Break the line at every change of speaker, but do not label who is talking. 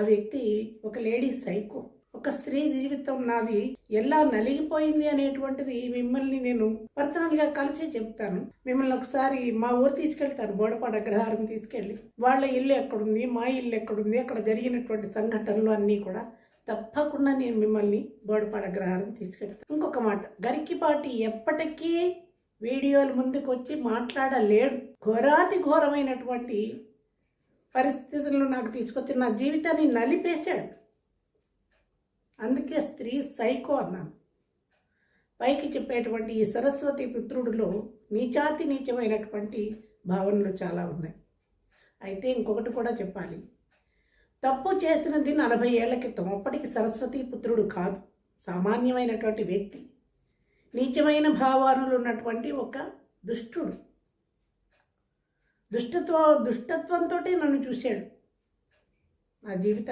ఆ వ్యక్తి ఒక లేడీ సైకో. ఒక స్త్రీ జీవితం నాది ఎలా నలిగిపోయింది అనేటువంటిది మిమ్మల్ని నేను పర్సనల్గా కలిసి చెప్తాను. మిమ్మల్ని ఒకసారి మా ఊరు తీసుకెళ్తాను బోడపాడ అగ్రహారం తీసుకెళ్ళి. వాళ్ళ ఇల్లు ఎక్కడుంది మా ఇల్లు ఎక్కడుంది అక్కడ జరిగినటువంటి సంఘటనలు అన్నీ కూడా తప్పకుండా నేను మిమ్మల్ని బోడపాడ అగ్రహారం తీసుకెళ్తాను ఇంకొక మాట గరికిపాటి ఎప్పటికీ వీడియోలు ముందుకు వచ్చి మాట్లాడలేడు. ఘోరాతి ఘోరమైనటువంటి పరిస్థితుల్లో నాకు తీసుకొచ్చి నా జీవితాన్ని నలిపేశాడు. అందుకే స్త్రీ సైకో అన్నాను. పైకి చెప్పేటువంటి ఈ సరస్వతి పుత్రుడిలో నీచాతి నీచమైనటువంటి భావనలు చాలా ఉన్నాయి. అయితే ఇంకొకటి కూడా చెప్పాలి. తప్పు చేసినది నలభై ఏళ్ళ క్రితం. అప్పటికి సరస్వతి పుత్రుడు కాదు. సామాన్యమైనటువంటి వ్యక్తి. నీచమైన భావాలు ఉన్నటువంటి ఒక దుష్టుడు. దుష్టత్వ దుష్టత్వంతో నన్ను చూశాడు. నా జీవితం